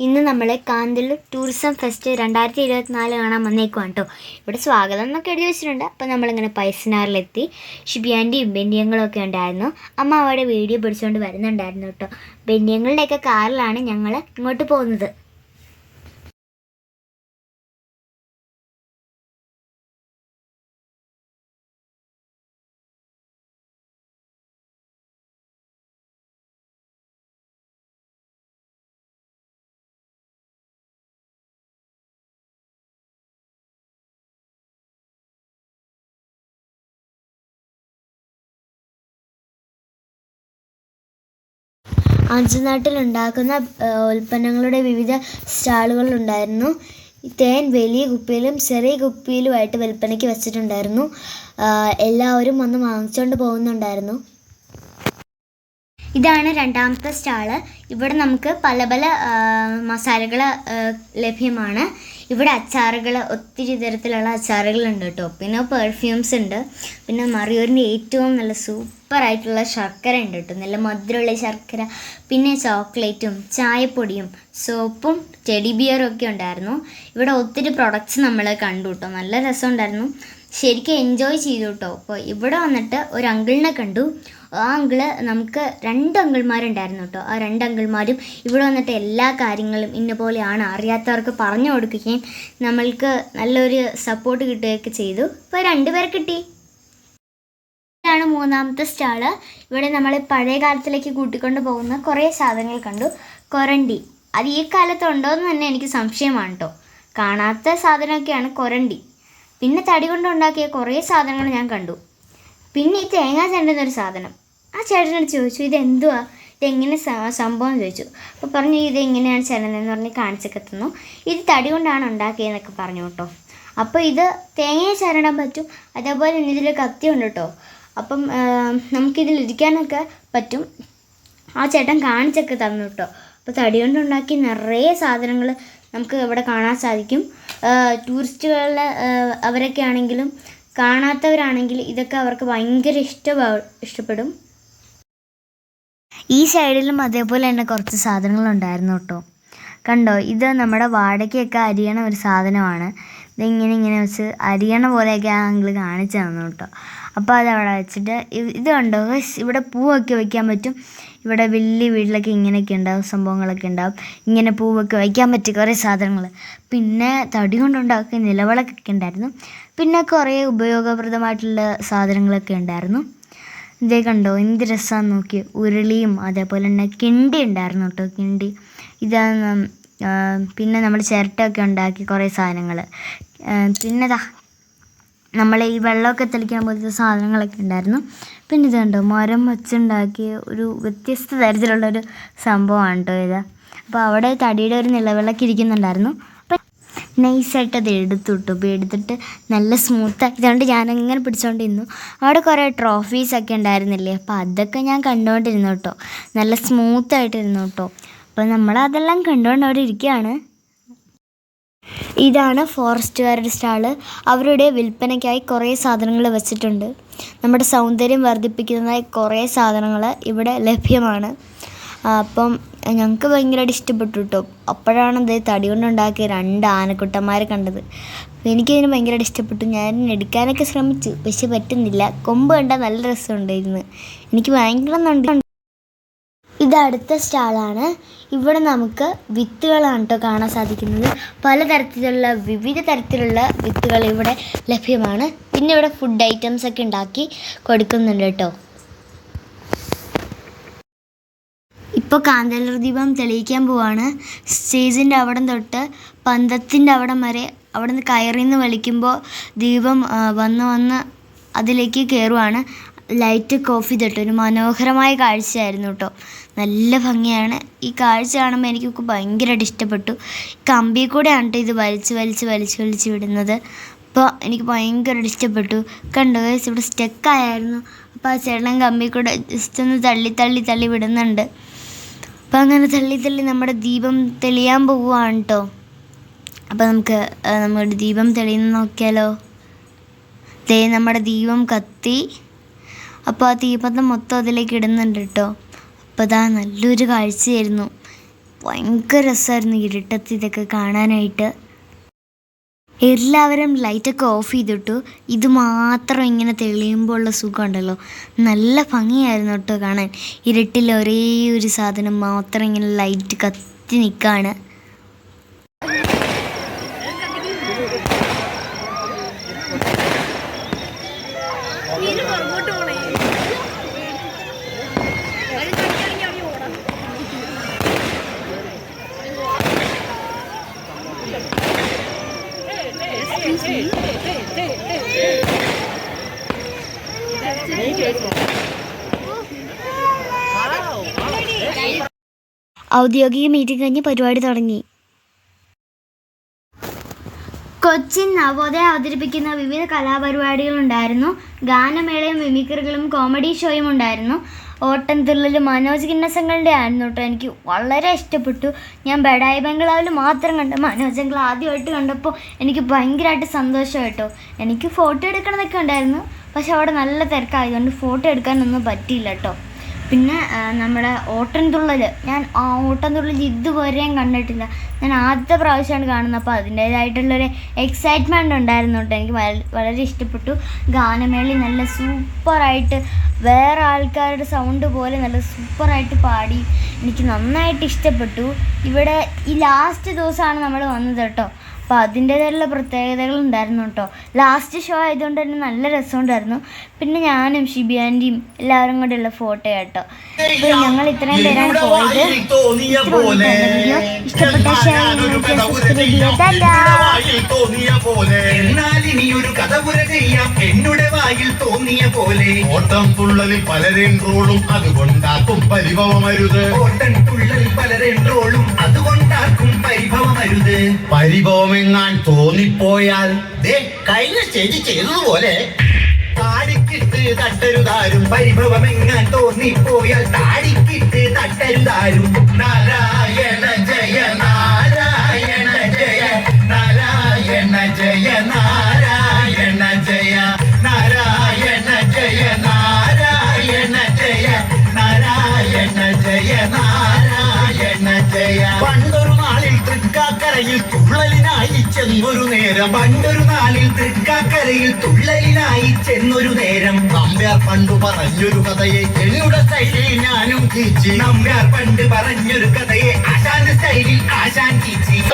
ഇന്ന് നമ്മൾ കാന്തിൽ tourism fest രണ്ടായിരത്തി ഇരുപത്തിനാല് കാണാൻ വന്നേക്കുവാണ് കേട്ടോ. ഇവിടെ സ്വാഗതം എന്നൊക്കെ എഴുതി വെച്ചിട്ടുണ്ട്. അപ്പോൾ നമ്മളിങ്ങനെ പൈസനാറിലെത്തി. ഷിബിയാന്റെയും ബെന്യങ്ങളും ഒക്കെ ഉണ്ടായിരുന്നു. അമ്മ അവിടെ വീഡിയോ പിടിച്ചുകൊണ്ട് വരുന്നുണ്ടായിരുന്നു കേട്ടോ. ബെന്യങ്ങളുടെയൊക്കെ കാറിലാണ് ഞങ്ങൾ ഇങ്ങോട്ട് പോകുന്നത്. ആഞ്ചനാട്ടിൽ ഉണ്ടാക്കുന്ന ഉൽപ്പന്നങ്ങളുടെ വിവിധ സ്റ്റാളുകൾ ഉണ്ടായിരുന്നു തേൻ വലിയ കുപ്പിയിലും ചെറിയ കുപ്പിയിലുമായിട്ട് വിൽപ്പനയ്ക്ക് വെച്ചിട്ടുണ്ടായിരുന്നു. എല്ലാവരും വന്ന് വാങ്ങിച്ചുകൊണ്ട് പോകുന്നുണ്ടായിരുന്നു. ഇതാണ് രണ്ടാമത്തെ സ്റ്റാൾ ഇവിടെ നമുക്ക് പല പല മസാലകൾ ലഭ്യമാണ്. ഇവിടെ അച്ചാറുകൾ ഒത്തിരി തരത്തിലുള്ള അച്ചാറുകളുണ്ട് കേട്ടോ. പിന്നെ പെർഫ്യൂംസ് ഉണ്ട്. പിന്നെ മറിയൂരിന്റെ ഏറ്റവും നല്ല സൂപ്പറായിട്ടുള്ള ശർക്കര ഉണ്ട് കേട്ടോ. നല്ല മധുരമുള്ള ശർക്കര. പിന്നെ ചോക്ലേറ്റും ചായപ്പൊടിയും സോപ്പും ടെഡി ബിയറും ഒക്കെ ഉണ്ടായിരുന്നു. ഇവിടെ ഒത്തിരി പ്രൊഡക്ട്സ് നമ്മൾ കണ്ടു കേട്ടോ. നല്ല രസമുണ്ടായിരുന്നു. ശരിക്കും എൻജോയ് ചെയ്തു കേട്ടോ. അപ്പോൾ ഇവിടെ വന്നിട്ട് ഒരു അങ്കിളിനെ കണ്ടു. ആ അങ്കിൾ നമുക്ക് രണ്ട് അങ്കിൾമാരുണ്ടായിരുന്നു കേട്ടോ. ആ രണ്ട് അങ്കിൾമാരും ഇവിടെ വന്നിട്ട് എല്ലാ കാര്യങ്ങളും ഇന്ന പോലെയാണ് അറിയാത്തവർക്ക് പറഞ്ഞു കൊടുക്കുകയും നമ്മൾക്ക് നല്ലൊരു സപ്പോർട്ട് കിട്ടുകയൊക്കെ ചെയ്തു. ഇപ്പോൾ രണ്ടുപേരെ കിട്ടി. ഇതാണ് മൂന്നാമത്തെ സ്റ്റാൾ. ഇവിടെ നമ്മൾ പഴയ കാലത്തിലേക്ക് കൂട്ടിക്കൊണ്ട് പോകുന്ന കുറേ സാധനങ്ങൾ കണ്ടു. കൊരണ്ടി. അത് ഈ കാലത്ത് ഉണ്ടോ എന്ന് തന്നെ എനിക്ക് സംശയമാണ് കേട്ടോ. കാണാത്ത സാധനമൊക്കെയാണ് കൊരണ്ടി. പിന്നെ തടി കൊണ്ടുണ്ടാക്കിയ കുറേ സാധനങ്ങൾ ഞാൻ കണ്ടു. പിന്നെ ഈ തേങ്ങാ ചെണ്ടുന്നൊരു സാധനം. ആ ചേട്ടനോട് ചോദിച്ചു ഇതെന്തുവാ? ഇതെങ്ങനെ സംഭവം? ചോദിച്ചു. അപ്പോൾ പറഞ്ഞു ഇതെങ്ങനെയാണ് ചെല്ലുന്നതെന്ന് പറഞ്ഞ് കാണിച്ചൊക്കെ തന്നു. ഇത് തടി കൊണ്ടാണ് ഉണ്ടാക്കിയതെന്നൊക്കെ പറഞ്ഞു കേട്ടോ. അപ്പോൾ ഇത് തേങ്ങയെ ചരടാൻ പറ്റും. അതേപോലെ തന്നെ ഇതിൽ കത്തി ഉണ്ട് കേട്ടോ. അപ്പം നമുക്കിതിൽ ഇരിക്കാനൊക്കെ പറ്റും. ആ ചേട്ടൻ കാണിച്ചൊക്കെ തന്നു കേട്ടോ. അപ്പോൾ തടി കൊണ്ടുണ്ടാക്കി നിറയെ സാധനങ്ങൾ നമുക്ക് ഇവിടെ കാണാൻ സാധിക്കും. ടൂറിസ്റ്റുകളിലെ അവരൊക്കെ ആണെങ്കിലും കാണാത്തവരാണെങ്കിൽ ഇതൊക്കെ അവർക്ക് ഭയങ്കര ഇഷ്ടപ്പെടും. ഈ സൈഡിലും അതേപോലെ തന്നെ കുറച്ച് സാധനങ്ങളുണ്ടായിരുന്നു കേട്ടോ. കണ്ടോ ഇത് നമ്മുടെ വാടകയൊക്കെ അരിയണ ഒരു സാധനമാണ്. ഇതിങ്ങനെ ഇങ്ങനെ വെച്ച് അരിയണ പോലെയൊക്കെ ആ അങ്കിൾ കാണിച്ചു തന്നു കേട്ടോ. അപ്പോൾ അത് അവിടെ വെച്ചിട്ട് ഇത് കണ്ടോ? ഇവിടെ പൂവൊക്കെ വയ്ക്കാൻ പറ്റും. ഇവിടെ വലിയ വീട്ടിലൊക്കെ ഇങ്ങനെയൊക്കെ ഉണ്ടാവും സംഭവങ്ങളൊക്കെ ഉണ്ടാവും. ഇങ്ങനെ പൂവൊക്കെ വയ്ക്കാൻ പറ്റും കുറേ സാധനങ്ങൾ. പിന്നെ തടി കൊണ്ടുണ്ടാക്കിയ നിലവിളക്കൊക്കെ ഉണ്ടായിരുന്നു. പിന്നെ കുറേ ഉപയോഗപ്രദമായിട്ടുള്ള സാധനങ്ങളൊക്കെ ഉണ്ടായിരുന്നു. ഇതേ കണ്ടോ എന്ത് രസമാണെന്ന് നോക്കി ഉരുളിയും അതേപോലെ തന്നെ കിണ്ടി ഉണ്ടായിരുന്നു കേട്ടോ കിണ്ടി. ഇതാണ് പിന്നെ നമ്മൾ ചിരട്ടയൊക്കെ ഉണ്ടാക്കി കുറേ സാധനങ്ങൾ. പിന്നെ ഇതാ നമ്മൾ ഈ വെള്ളമൊക്കെ തെളിക്കാൻ പോലത്തെ സാധനങ്ങളൊക്കെ ഉണ്ടായിരുന്നു. പിന്നെ ഇത് കണ്ടോ മരം വെച്ചുണ്ടാക്കിയ ഒരു വ്യത്യസ്ത തരത്തിലുള്ളൊരു സംഭവമാണ് കേട്ടോ ഇത്. അപ്പോൾ അവിടെ തടിയുടെ ഒരു നിലവിളക്ക് ഇരിക്കുന്നുണ്ടായിരുന്നു. നൈസായിട്ട് അത് എടുത്തു കിട്ടും അപ്പോൾ എടുത്തിട്ട് നല്ല സ്മൂത്താക്കി ഇതുകൊണ്ട് ഞാനങ്ങനെ പിടിച്ചോണ്ടിരുന്നു. അവിടെ കുറേ ട്രോഫീസൊക്കെ ഉണ്ടായിരുന്നില്ലേ? അപ്പോൾ അതൊക്കെ ഞാൻ കണ്ടുകൊണ്ടിരുന്നു കേട്ടോ. നല്ല സ്മൂത്തായിട്ടിരുന്നു കേട്ടോ. അപ്പോൾ നമ്മൾ അതെല്ലാം കണ്ടുകൊണ്ട് അവിടെ ഇരിക്കുകയാണ്. ഇതാണ് ഫോറസ്റ്റുകാരുടെ സ്റ്റാൾ. അവരുടെ വിൽപ്പനയ്ക്കായി കുറേ സാധനങ്ങൾ വെച്ചിട്ടുണ്ട്. നമ്മുടെ സൗന്ദര്യം വർദ്ധിപ്പിക്കുന്നതായി കുറേ സാധനങ്ങൾ ഇവിടെ ലഭ്യമാണ്. അപ്പം ഞങ്ങൾക്ക് ഭയങ്കരമായിട്ട് ഇഷ്ടപ്പെട്ടു കേട്ടോ അപ്പോഴാണ് ഇത് തടി കൊണ്ടുണ്ടാക്കിയ രണ്ട് ആനക്കുട്ടന്മാരെ കണ്ടത്. എനിക്കതിന് ഭയങ്കരമായിട്ട് ഇഷ്ടപ്പെട്ടു. ഞാൻ എടുക്കാനൊക്കെ ശ്രമിച്ചു പക്ഷെ പറ്റുന്നില്ല. കൊമ്പ് കണ്ടാൽ നല്ല രസമുണ്ടായിരുന്നു. എനിക്ക് ഭയങ്കര നന്ദി. ഇത് അടുത്ത സ്റ്റാളാണ്. ഇവിടെ നമുക്ക് വിത്തുകളാണ് കേട്ടോ കാണാൻ സാധിക്കുന്നത്. പലതരത്തിലുള്ള വിവിധ തരത്തിലുള്ള വിത്തുകൾ ഇവിടെ ലഭ്യമാണ്. പിന്നെ ഇവിടെ ഫുഡ് ഐറ്റംസ് ഒക്കെ ഉണ്ടാക്കി കൊടുക്കുന്നുണ്ട് കേട്ടോ ഇപ്പോൾ കാന്തല്ലൂർ ദീപം തെളിയിക്കാൻ പോവാണ്. സ്റ്റേജിന്റെ അവിടം തൊട്ട് പന്തത്തിന്റെ അവിടം വരെ അവിടെ നിന്ന് കയറി നിന്ന് വലിക്കുമ്പോൾ ദീപം വന്ന് വന്ന് അതിലേക്ക് കയറുവാണ് ലൈറ്റ് കോഫി തൊട്ട് ഒരു മനോഹരമായ കാഴ്ചയായിരുന്നു കേട്ടോ നല്ല ഭംഗിയാണ്. ഈ കാഴ്ച കാണുമ്പോൾ എനിക്ക് ഭയങ്കരമായിട്ട് ഇഷ്ടപ്പെട്ടു. കമ്പിയിൽ കൂടെയാണ് കേട്ടോ ഇത് വലിച്ച് വലിച്ച് വലിച്ച് വലിച്ച് വിടുന്നത്. അപ്പോൾ എനിക്ക് ഭയങ്കരമായിട്ട് ഇഷ്ടപ്പെട്ടു. കണ്ടോ ഇവിടെ സ്റ്റെക്കായിരുന്നു അപ്പോൾ ആ ചേട്ടൻ കമ്പി കൂടെ ജസ്റ്റ് ഒന്ന് തള്ളി തള്ളി തള്ളി വിടുന്നുണ്ട്. അപ്പം അങ്ങനെ തള്ളി തള്ളി നമ്മുടെ ദീപം തെളിയാൻ പോവുകയാണ് കേട്ടോ അപ്പം നമുക്ക് നമ്മുടെ ദീപം തെളിയുന്ന നോക്കിയാലോ? ദേ നമ്മുടെ ദീപം കത്തി. അപ്പോൾ ആ ദീപത്തെ മൊത്തം അതിലേക്ക് ഇടുന്നുണ്ട് കേട്ടോ അപ്പോൾ അതാ നല്ലൊരു കാഴ്ചയായിരുന്നു. ഭയങ്കര രസമായിരുന്നു ഇരുട്ടത്ത് ഇതൊക്കെ കാണാനായിട്ട്. എല്ലാവരും ലൈറ്റൊക്കെ ഓഫ് ചെയ്തിട്ടു. ഇത് മാത്രം ഇങ്ങനെ തെളിയുമ്പോൾ ഉള്ള സുഖമുണ്ടല്ലോ. നല്ല ഭംഗിയായിരുന്നു കേട്ടോ കാണാൻ. ഇരുട്ടിൽ ഒരേ ഒരു സാധനം മാത്രം ഇങ്ങനെ ലൈറ്റ് കത്തി നിൽക്കുകയാണ് ഔദ്യോഗിക മീറ്റിംഗ് കഴിഞ്ഞ് പരിപാടി തുടങ്ങി. കൊച്ചിൻ നവോദയ അവതരിപ്പിക്കുന്ന വിവിധ കലാപരിപാടികളുണ്ടായിരുന്നു. ഗാനമേളയും മിമിക്രികളും കോമഡി ഷോയും ഉണ്ടായിരുന്നു. ഓട്ടംതുള്ളലും മനോജ് കിന്നസങ്ങളുടെ ആയിരുന്നു കേട്ടോ. എനിക്ക് വളരെ ഇഷ്ടപ്പെട്ടു. ഞാൻ ബഡായി ബംഗ്ലാവിൽ മാത്രം കണ്ട മനോജ് അങ്കിൾ ആദ്യമായിട്ട് കണ്ടപ്പോൾ എനിക്ക് ഭയങ്കരമായിട്ട് സന്തോഷം കേട്ടോ. എനിക്ക് ഫോട്ടോ എടുക്കണമെന്നൊക്കെ ഉണ്ടായിരുന്നു. പക്ഷെ അവിടെ നല്ല തിരക്കായതുകൊണ്ട് ഫോട്ടോ എടുക്കാനൊന്നും പറ്റിയില്ല കേട്ടോ. പിന്നെ നമ്മുടെ ഓട്ടൻതുള്ളൽ ഞാൻ ആ ഓട്ടൻതുള്ളൽ ഇതുവരെയും കണ്ടിട്ടില്ല. ഞാൻ ആദ്യത്തെ പ്രാവശ്യമാണ് കാണുന്നത്. അപ്പോൾ അതിന്റേതായിട്ടുള്ളൊരു എക്സൈറ്റ്മെന്റ് ഉണ്ടായിരുന്നു കേട്ടോ. എനിക്ക് വളരെ ഇഷ്ടപ്പെട്ടു. ഗാനമേളി നല്ല സൂപ്പറായിട്ട് വേറെ ആൾക്കാരുടെ സൗണ്ട് പോലെ നല്ല സൂപ്പറായിട്ട് പാടി. എനിക്ക് നന്നായിട്ട് ഇഷ്ടപ്പെട്ടു. ഇവിടെ ഈ ലാസ്റ്റ് ദിവസമാണ് നമ്മൾ വന്നത് കേട്ടോ. അപ്പോൾ അതിന്റേതായിട്ടുള്ള പ്രത്യേകതകൾ ഉണ്ടായിരുന്നു കേട്ടോ. ലാസ്റ്റ് ഷോ ആയതുകൊണ്ട് തന്നെ നല്ല രസമുണ്ടായിരുന്നു. പിന്നെ ഞാനും ഷിബി ആന്റിയും എല്ലാവരും കൂടെയുള്ള ഫോട്ടോ കേട്ടോ. അപ്പോൾ ഞങ്ങൾ ഇത്രയും പേരാണ് പോയത്. ഇഷ്ടപ്പെട്ട ഷെയർ സബ്സ്ക്രൈബ് ഇനി ഒരു കഥ ചെയ്യാം. എന്നുടെ വായിൽ തോന്നിയ പോലെ. ഓട്ടം തുള്ളലിൽ പലരേൻ റോളും അതുകൊണ്ടാക്കും പരിഭവമരുത് ഓട്ടം തുള്ളലിൽ പലരും റോളും അതുകൊണ്ടാക്കും പരിഭവമരുത്. പരിഭവമെങ്ങാൻ തോന്നിപ്പോയാൽ ദേ കഴിഞ്ഞ സ്റ്റേജ് ചെയ്തതുപോലെ. താടിക്കിട്ട് തട്ടരുതാരും. പരിഭവമെങ്ങാൻ തോന്നിപ്പോയാൽ താടിക്കിട്ട് തട്ടരുതാരും. നാരായണ ജയ നാരായണ ചെന്നൊരു നേരം. പണ്ടൊരു നാളിൽ തൃക്കാക്കരയിൽ തുള്ളലിനായി ചെന്നൊരു നേരം. നമ്പ്യാർ പണ്ട് പറഞ്ഞൊരു കഥയെ എന്നുടെ ശൈലി ഞാനും കീച്ചി. നമ്പ്യാർ പണ്ട് പറഞ്ഞൊരു കഥയെ ആശാന്റെ ശൈലി ആശാൻ കീച്ചി.